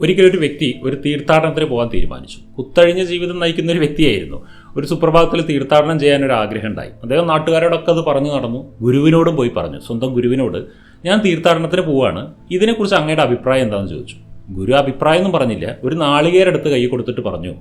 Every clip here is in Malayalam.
ഒരിക്കലും ഒരു വ്യക്തി ഒരു തീർത്ഥാടനത്തിന് പോകാൻ തീരുമാനിച്ചു. കുത്തഴിഞ്ഞ ജീവിതം നയിക്കുന്ന ഒരു വ്യക്തിയായിരുന്നു. ഒരു സുപ്രഭാതത്തിൽ തീർത്ഥാടനം ചെയ്യാൻ ഒരു ആഗ്രഹം ഉണ്ടായി. അദ്ദേഹം നാട്ടുകാരോടൊക്കെ അത് പറഞ്ഞു നടന്നു. ഗുരുവിനോടും പോയി പറഞ്ഞു. സ്വന്തം ഗുരുവിനോട് ഞാൻ തീർത്ഥാടനത്തിന് പോവാണ്. ഇതിനെക്കുറിച്ച് അങ്ങയുടെ അഭിപ്രായം എന്താണെന്ന് ചോദിച്ചു. ഗുരു അഭിപ്രായം ഒന്നും പറഞ്ഞില്ല. ഒരു നാളികേരെടുത്ത് കൈ കൊടുത്തിട്ട് പറഞ്ഞു.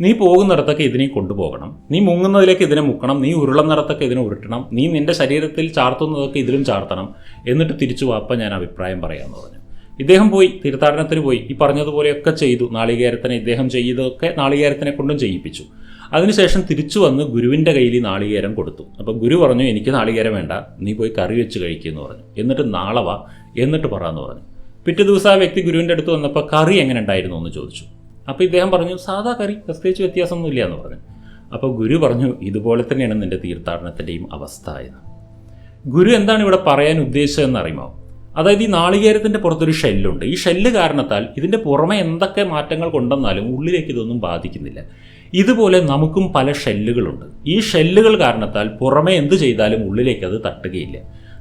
നീ പോകുന്നിടത്തൊക്കെ ഇതിനെ കൊണ്ടുപോകണം. നീ മുങ്ങുന്നതിലേക്ക് ഇതിനെ മുക്കണം. നീ ഉരുളുന്നിടത്തൊക്കെ ഇതിനെ ഉരുട്ടണം. നീ നിന്റെ ശരീരത്തിൽ ചാർത്തുന്നതൊക്കെ ഇതിലും ചാർത്തണം എന്നിട്ട് തിരിച്ചു വാപ്പ ഞാൻ അഭിപ്രായം പറയാമെന്ന് പറഞ്ഞു. ഇദ്ദേഹം പോയി തീർത്ഥാടനത്തിന് പോയി. ഈ പറഞ്ഞതുപോലെയൊക്കെ ചെയ്തു. നാളികേരത്തിനെ ഇദ്ദേഹം ചെയ്തതൊക്കെ നാളികേരത്തിനെ കൊണ്ടും ചെയ്യിപ്പിച്ചു. അതിനുശേഷം തിരിച്ചു വന്ന് ഗുരുവിന്റെ കയ്യിൽ നാളികേരം കൊടുത്തു. അപ്പോൾ ഗുരു പറഞ്ഞു എനിക്ക് നാളികേരം വേണ്ട. നീ പോയി കറി വെച്ച് കഴിക്കുമെന്ന് പറഞ്ഞു. എന്നിട്ട് നാളവ എന്നിട്ട് പറ എന്ന് പറഞ്ഞു. പിറ്റേ ദിവസം ആ വ്യക്തി ഗുരുവിന്റെ അടുത്ത് വന്നപ്പോൾ കറി എങ്ങനെ ഉണ്ടായിരുന്നു? എന്ന് ചോദിച്ചു. അപ്പോൾ ഇദ്ദേഹം പറഞ്ഞു സാധാ കറി പ്രത്യേകിച്ച് വ്യത്യാസമൊന്നുമില്ല എന്ന് പറഞ്ഞു. അപ്പോൾ ഗുരു പറഞ്ഞു ഇതുപോലെ തന്നെയാണ് നിന്റെ തീർത്ഥാടനത്തിന്റെയും അവസ്ഥ എന്ന്. ഗുരു എന്താണ് ഇവിടെ പറയാൻ ഉദ്ദേശിച്ചതെന്ന് അറിയുമോ? അതായത് ഈ നാളികേരത്തിന്റെ പുറത്തൊരു ഷെല്ലുണ്ട്. ഈ ഷെല്ല് കാരണത്താൽ ഇതിന്റെ പുറമെ എന്തൊക്കെ മാറ്റങ്ങൾ കൊണ്ടുവന്നാലും ഉള്ളിലേക്ക് ഇതൊന്നും ബാധിക്കുന്നില്ല. ഇതുപോലെ നമുക്കും പല ഷെല്ലുകളുണ്ട്. ഈ ഷെല്ലുകൾ കാരണത്താൽ പുറമെ എന്ത് ചെയ്താലും ഉള്ളിലേക്ക് അത് തട്ടുകയില്ല.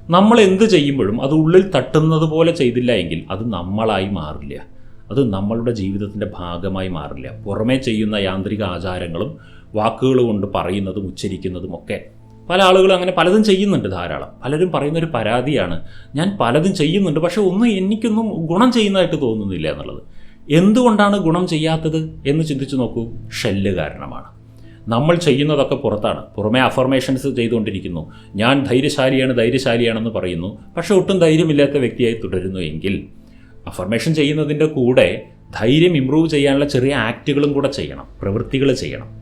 നമ്മൾ എന്ത് ചെയ്യുമ്പോഴും അത് ഉള്ളിൽ തട്ടുന്നത് പോലെ ചെയ്തില്ല എങ്കിൽ അത് നമ്മളായി മാറില്ല. അത് നമ്മളുടെ ജീവിതത്തിന്റെ ഭാഗമായി മാറില്ല. പുറമേ ചെയ്യുന്ന യാന്ത്രിക ആചാരങ്ങളും വാക്കുകൾ കൊണ്ട് പറയുന്നതും ഉച്ചരിക്കുന്നതും ഒക്കെ പല ആളുകളും അങ്ങനെ പലതും ചെയ്യുന്നുണ്ട് ധാരാളം. പലരും പറയുന്നൊരു പരാതിയാണ് ഞാൻ പലതും ചെയ്യുന്നുണ്ട് പക്ഷേ ഒന്നും എനിക്കൊന്നും ഗുണം ചെയ്യുന്നതായിട്ട് തോന്നുന്നില്ല എന്നുള്ളത്. എന്തുകൊണ്ടാണ് ഗുണം ചെയ്യാത്തത് എന്ന് ചിന്തിച്ചു നോക്കൂ ഷെല്ല് കാരണമാണ്. നമ്മൾ ചെയ്യുന്നതൊക്കെ പുറത്താണ്. പുറമെ അഫർമേഷൻസ് ചെയ്തുകൊണ്ടിരിക്കുന്നു. ഞാൻ ധൈര്യശാലിയാണ് ധൈര്യശാലിയാണെന്ന് പറയുന്നു. പക്ഷേ ഒട്ടും ധൈര്യമില്ലാത്ത വ്യക്തിയായി തുടരുന്നു എങ്കിൽ അഫർമേഷൻ ചെയ്യുന്നതിന്റെ കൂടെ ധൈര്യം ഇമ്പ്രൂവ് ചെയ്യാനുള്ള ചെറിയ ആക്റ്റുകളും കൂടെ ചെയ്യണം പ്രവൃത്തികൾ ചെയ്യണം.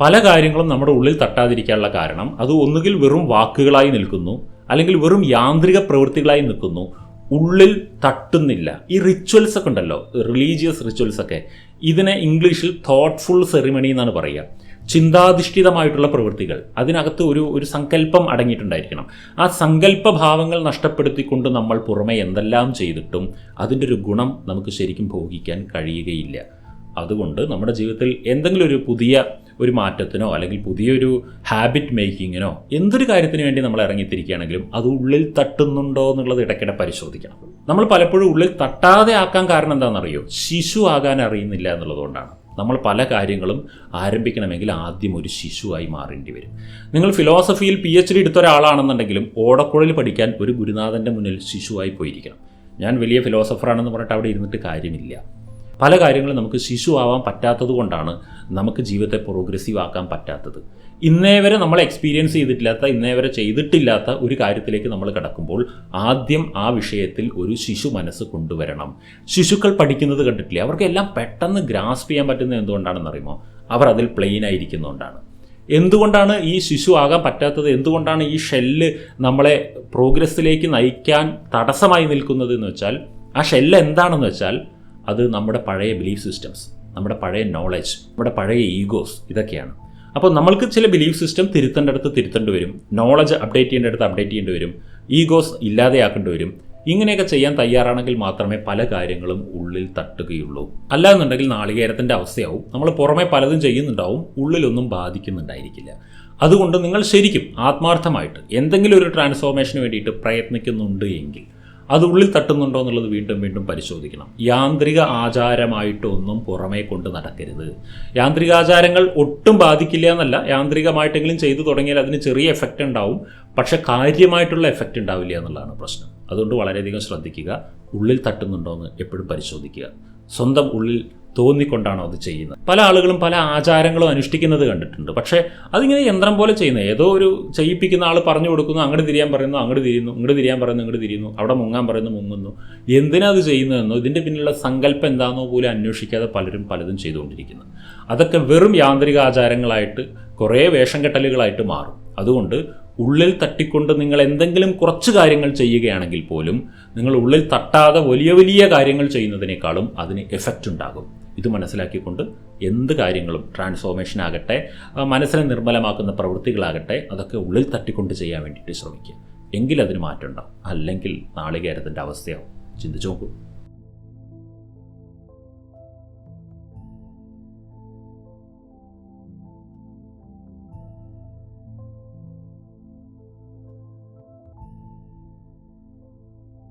പല കാര്യങ്ങളും നമ്മുടെ ഉള്ളിൽ തട്ടാതിരിക്കാനുള്ള കാരണം അത് ഒന്നുകിൽ വെറും വാക്കുകളായി നിൽക്കുന്നു അല്ലെങ്കിൽ വെറും യാന്ത്രിക പ്രവൃത്തികളായി നിൽക്കുന്നു. ഉള്ളിൽ തട്ടുന്നില്ല. ഈ റിച്വൽസ് ഒക്കെ ഉണ്ടല്ലോ റിലീജിയസ് റിച്വൽസ് ഒക്കെ. ഇതിനെ ഇംഗ്ലീഷിൽ തോട്ട്ഫുൾ സെറിമണി എന്നാണ് പറയുക. ചിന്താധിഷ്ഠിതമായിട്ടുള്ള പ്രവൃത്തികൾ. അതിനകത്ത് ഒരു ഒരു സങ്കല്പം അടങ്ങിയിട്ടുണ്ടായിരിക്കണം. ആ സങ്കല്പ ഭാവങ്ങൾ നഷ്ടപ്പെടുത്തിക്കൊണ്ട് നമ്മൾ പുറമെ എന്തെല്ലാം ചെയ്തിട്ടും അതിന്റെ ഒരു ഗുണം നമുക്ക് ശരിക്കും ഭോഗിക്കാൻ കഴിയുകയില്ല. അതുകൊണ്ട് നമ്മുടെ ജീവിതത്തിൽ എന്തെങ്കിലും ഒരു പുതിയ ഒരു മാറ്റത്തിനോ അല്ലെങ്കിൽ പുതിയൊരു ഹാബിറ്റ് മേക്കിങ്ങിനോ എന്തൊരു കാര്യത്തിന് വേണ്ടി നമ്മൾ ഇറങ്ങിത്തിരിക്കുകയാണെങ്കിലും അത് ഉള്ളിൽ തട്ടുന്നുണ്ടോ എന്നുള്ളത് ഇടയ്ക്കിടെ പരിശോധിക്കണം. നമ്മൾ പലപ്പോഴും ഉള്ളിൽ തട്ടാതെ ആക്കാൻ കാരണം എന്താണെന്നറിയോ? ശിശു ആകാൻ അറിയുന്നില്ല എന്നുള്ളതുകൊണ്ടാണ്. നമ്മൾ പല കാര്യങ്ങളും ആരംഭിക്കണമെങ്കിൽ ആദ്യം ഒരു ശിശുവായി മാറേണ്ടി വരും. നിങ്ങൾ ഫിലോസഫിയിൽ പി എച്ച് ഡി എടുത്ത ഒരാളാണെന്നുണ്ടെങ്കിലും ഓടക്കുഴൽ പഠിക്കാൻ ഒരു ഗുരുനാഥന്റെ മുന്നിൽ ശിശുവായി പോയിരിക്കണം. ഞാൻ വലിയ ഫിലോസഫറാണെന്ന് പറഞ്ഞിട്ട് അവിടെ ഇരുന്നിട്ട് കാര്യമില്ല. പല കാര്യങ്ങളും നമുക്ക് ശിശു ആവാൻ പറ്റാത്തത് കൊണ്ടാണ് നമുക്ക് ജീവിതത്തെ പ്രോഗ്രസീവ് ആക്കാൻ പറ്റാത്തത്. ഇന്നേ വരെ നമ്മൾ എക്സ്പീരിയൻസ് ചെയ്തിട്ടില്ലാത്ത ഇന്നേ വരെ ചെയ്തിട്ടില്ലാത്ത ഒരു കാര്യത്തിലേക്ക് നമ്മൾ കിടക്കുമ്പോൾ ആദ്യം ആ വിഷയത്തിൽ ഒരു ശിശു മനസ്സ് കൊണ്ടുവരണം. ശിശുക്കൾ പഠിക്കുന്നത് കണ്ടിട്ടില്ലേ? അവർക്കെല്ലാം പെട്ടെന്ന് ഗ്രാസ്പ് ചെയ്യാൻ പറ്റുന്നത് എന്തുകൊണ്ടാണെന്ന് അറിയുമോ? അവർ അതിൽ പ്ലെയിൻ ആയിരിക്കുന്നതുകൊണ്ടാണ് എന്തുകൊണ്ടാണ് ഈ ശിശു ആകാൻ പറ്റാത്തത്? എന്തുകൊണ്ടാണ് ഈ ഷെല്ല് നമ്മളെ പ്രോഗ്രസ്സിലേക്ക് നയിക്കാൻ തടസ്സമായി നിൽക്കുന്നത് എന്ന് വെച്ചാൽ ആ ഷെല്ല് എന്താണെന്ന് വെച്ചാൽ അത് നമ്മുടെ പഴയ ബിലീഫ് സിസ്റ്റംസ് നമ്മുടെ പഴയ നോളജ് നമ്മുടെ പഴയ ഈഗോസ് ഇതൊക്കെയാണ്. അപ്പോൾ നമ്മൾക്ക് ചില ബിലീഫ് സിസ്റ്റം തിരുത്തേണ്ടടുത്ത് തിരുത്തേണ്ടി വരും. നോളജ് അപ്ഡേറ്റ് ചെയ്യേണ്ടടുത്ത് അപ്ഡേറ്റ് ചെയ്യേണ്ടി വരും. ഈഗോസ് ഇല്ലാതെയാക്കേണ്ടി വരും. ഇങ്ങനെയൊക്കെ ചെയ്യാൻ തയ്യാറാണെങ്കിൽ മാത്രമേ പല കാര്യങ്ങളും ഉള്ളിൽ തട്ടുകയുള്ളൂ. അല്ലാന്നുണ്ടെങ്കിൽ നാളികേരത്തിന്റെ അവസ്ഥയാവും. നമ്മൾ പുറമെ പലതും ചെയ്യുന്നുണ്ടാവും. ഉള്ളിലൊന്നും ബാധിക്കുന്നുണ്ടായിരിക്കില്ല. അതുകൊണ്ട് നിങ്ങൾ ശരിക്കും ആത്മാർത്ഥമായിട്ട് എന്തെങ്കിലും ഒരു ട്രാൻസ്ഫോർമേഷന് വേണ്ടിയിട്ട് പ്രയത്നിക്കുന്നുണ്ട് എങ്കിൽ അത് ഉള്ളിൽ തട്ടുന്നുണ്ടോ എന്നുള്ളത് വീണ്ടും വീണ്ടും പരിശോധിക്കണം. യാന്ത്രിക ആചാരമായിട്ടൊന്നും പുറമേ കൊണ്ട് നടക്കരുത്. യാന്ത്രികാചാരങ്ങൾ ഒട്ടും ബാധിക്കില്ല എന്നല്ല. യാന്ത്രികമായിട്ടെങ്കിലും ചെയ്തു തുടങ്ങിയാൽ അതിന് ചെറിയ എഫക്റ്റ് ഉണ്ടാവും. പക്ഷെ കാര്യമായിട്ടുള്ള എഫക്റ്റ് ഉണ്ടാവില്ല എന്നുള്ളതാണ് പ്രശ്നം. അതുകൊണ്ട് വളരെയധികം ശ്രദ്ധിക്കുക. ഉള്ളിൽ തട്ടുന്നുണ്ടോ എന്ന് എപ്പോഴും പരിശോധിക്കുക. സ്വന്തം ഉള്ളിൽ തോന്നിക്കൊണ്ടാണോ അത് ചെയ്യുന്നത്? പല ആളുകളും പല ആചാരങ്ങളും അനുഷ്ഠിക്കുന്നത് കണ്ടിട്ടുണ്ട്. പക്ഷേ അതിങ്ങനെ യന്ത്രം പോലെ ചെയ്യുന്നത് ഏതോ ഒരു ചെയ്യിപ്പിക്കുന്ന ആൾ പറഞ്ഞു കൊടുക്കുന്നു അങ്ങോട്ട് തിരിയാൻ പറയുന്നു അങ്ങോട്ട് തിരിയുന്നു ഇങ്ങോട്ട് തിരിയാൻ പറയുന്നു ഇങ്ങോട്ട് തിരിയുന്നു അവിടെ മുങ്ങാൻ പറയുന്നു മുങ്ങുന്നു. എന്തിനാ അത് ചെയ്യുന്നതെന്നോ ഇതിന്റെ പിന്നിലുള്ള സങ്കല്പം എന്താണെന്നോ പോലും അന്വേഷിക്കാതെ പലരും പലതും ചെയ്തുകൊണ്ടിരിക്കുന്നു അതൊക്കെ വെറും യാന്ത്രിക ആചാരങ്ങളായിട്ട് കുറേ വേഷം കെട്ടലുകളായിട്ട് മാറും. അതുകൊണ്ട് ഉള്ളിൽ തട്ടിക്കൊണ്ട് നിങ്ങൾ എന്തെങ്കിലും കുറച്ച് കാര്യങ്ങൾ ചെയ്യുകയാണെങ്കിൽ പോലും നിങ്ങൾ ഉള്ളിൽ തട്ടാതെ വലിയ വലിയ കാര്യങ്ങൾ ചെയ്യുന്നതിനേക്കാളും അതിന് എഫക്റ്റ് ഉണ്ടാകും. ഇത് മനസ്സിലാക്കിക്കൊണ്ട് എന്ത് കാര്യങ്ങളും ട്രാൻസ്ഫോർമേഷൻ ആകട്ടെ മനസ്സിനെ നിർമ്മലമാക്കുന്ന പ്രവൃത്തികളാകട്ടെ അതൊക്കെ ഉള്ളിൽ തട്ടിക്കൊണ്ട് ചെയ്യാൻ വേണ്ടിയിട്ട് ശ്രമിക്കുക. എങ്കിൽ അതിന് മാറ്റം ഉണ്ടാവും. അല്ലെങ്കിൽ നാളികേരത്തിന്റെ അവസ്ഥയാവും. ചിന്തിച്ചു നോക്കൂ.